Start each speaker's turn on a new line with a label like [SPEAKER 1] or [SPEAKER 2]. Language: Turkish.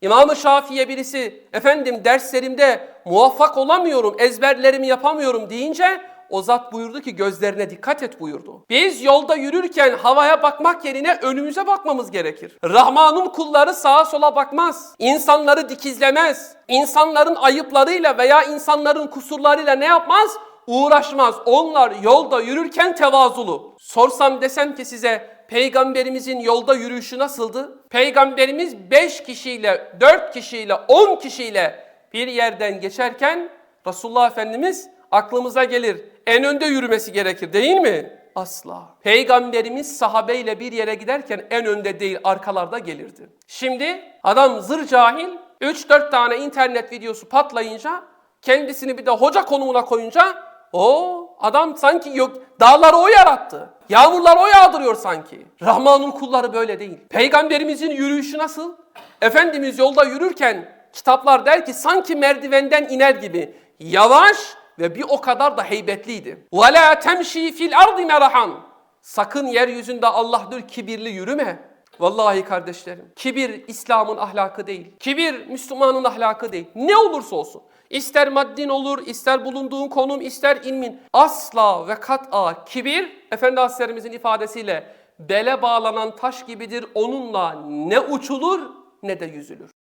[SPEAKER 1] İmam-ı Şafii'ye birisi efendim derslerimde muvaffak olamıyorum, ezberlerimi yapamıyorum deyince o zat buyurdu ki gözlerine dikkat et buyurdu. Biz yolda yürürken havaya bakmak yerine önümüze bakmamız gerekir. Rahman'ın kulları sağa sola bakmaz. İnsanları dikizlemez. İnsanların ayıplarıyla veya insanların kusurlarıyla ne yapmaz? Uğraşmaz. Onlar yolda yürürken tevazulu. Sorsam desem ki size peygamberimizin yolda yürüyüşü nasıldı? Peygamberimiz 5 kişiyle, 4 kişiyle, 10 kişiyle bir yerden geçerken Resulullah Efendimiz aklımıza gelir. En önde yürümesi gerekir değil mi? Asla. Peygamberimiz sahabeyle bir yere giderken en önde değil arkalarda gelirdi. Şimdi adam zır cahil 3-4 tane internet videosu patlayınca kendisini bir de hoca konumuna koyunca o adam sanki yok dağları o yarattı. Yağmurlar o yağdırıyor sanki. Rahman'ın kulları böyle değil. Peygamberimizin yürüyüşü nasıl? Efendimiz yolda yürürken kitaplar der ki sanki merdivenden iner gibi yavaş ve bir o kadar da heybetliydi. وَلَا تَمْشِي فِي الْاَرْضِ مَرَحًا Sakın yeryüzünde Allah'dır kibirli yürüme. Vallahi kardeşlerim, kibir İslam'ın ahlakı değil. Kibir Müslümanın ahlakı değil. Ne olursa olsun. İster maddin olur, ister bulunduğun konum, ister ilmin. Asla ve kat'a kibir, Efendi Hazretlerimizin ifadesiyle bele bağlanan taş gibidir. Onunla ne uçulur ne de yüzülür.